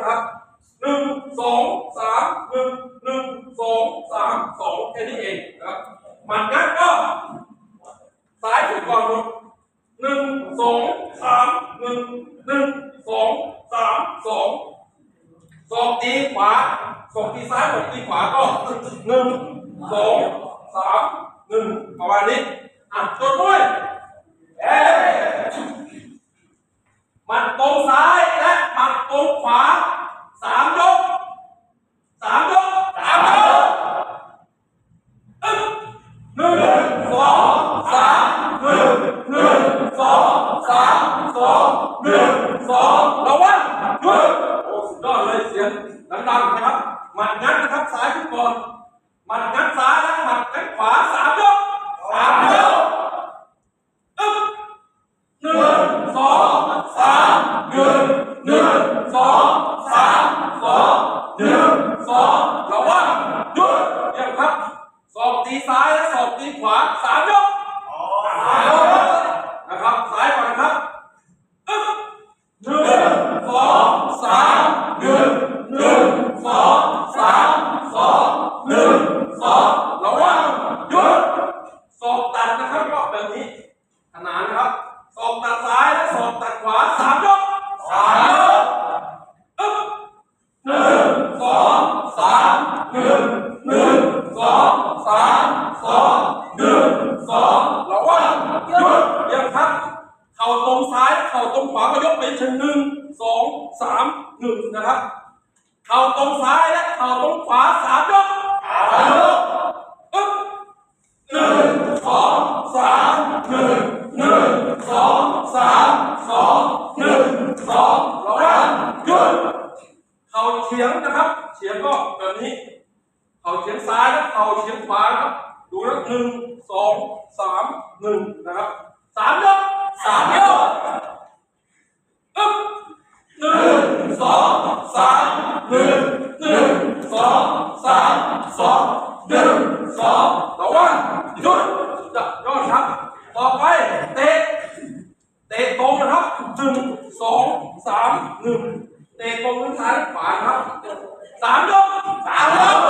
นะครับหนึ่งสองสามหนึ่งหนึ่งสองสามสองแค่นี้เองนะครับหมัดงัดก็ซ้ายขึ้นก่อนหมดหนึ่งสองสามหนึ่งหนึ่งสองสามสองสองตีขวาสองตีซ้ายสองตีขวาก็หนึ่งสองสามหนึ่งประมาณนี้อะจดด้วยเอ๊หมัดตรงซ้ายและหมัดตรงขวาสามยกสามยกสามยกอึ๊บหนึ่งสองสามหนึ่งหนึ่งสองสามสองหนึ่งสองระวังหยุดโอ้สุดยอดเลยเสียงดังๆนะครับ หมัดงัดนะครับซ้ายขึ้นก่อนหมัดงัดซ้ายและหมัดงัดขวาสามยกสามยกอึ๊บหนึ่งสองสามหนึ่งหนึ่งสองสามสองหนึ่งสองระวังหยุดเยี่ยมครับสอบตีซ้ายและสอบตีขวาสามยกสามยกนะครับซ้ายก่อนนะครับอึ๊บหนึ่งสองสามหนึ่งหนึ่งสองสามสองหนึ่งสองระวังหยุดสอบตัดนะครับรอบแบบนี้ ขนานนะครับศอกตัดซ้ายและศอกตัดขวาสามยกสามยกอึ๊บหนึ่งสองสามหนึ่งหนึ่งสองสามสองหนึ่งสองระวังหยุดเยี่ยมครับ เข่า ตรงซ้าย เข่าตรงขวาก็ยกไปเชิงหนึ่งสองสามหนึ่งนะครับ เข่าตรงซ้ายและเข่าตรงขวาสามยกสามยกอึ๊บหนึ่งสองสามหนึ่งหนึ่งสองสามสองหนึ่งสองระวังหยุดเข่าเฉียงนะครับ เฉียงก็แบบนี้ เข่าเฉียงซ้ายและเข่าเฉียงขวาครับ ดูนะหนึ่งสองสามหนึ่งนะครับสามยก สามยกอึ๊บหนึ่งสองสามหนึ่งหนึ่งสองสามสองหนึ่งสองระวังหยุดจะยอดครับ ต่อไปเตะเตะตรงนะครับหนึ่งสองสามหนึ่งเตะตรงทั้งซ้ายขวาครับสามยกสามยก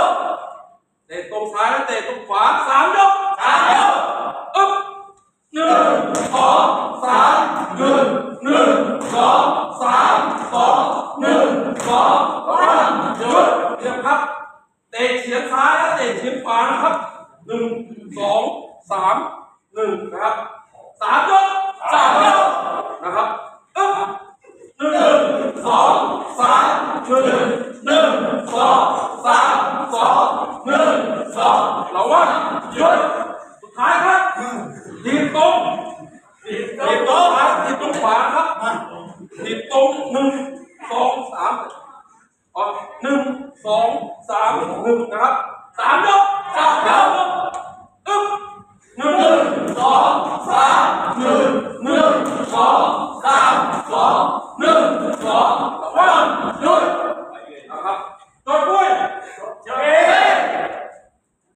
เตะตรงซ้ายและเตะตรงขวาสามยกสามยกอึ๊บหนึ่งสองสามหนึ่งหนึ่งสองสามสองหนึ่งสองระวังหยุดเยี่ยมครับ เตะเฉียงซ้ายและเตะเฉียงขวานะครับหนึ่งสองสามหนึ่งนะครับสามยก Oh.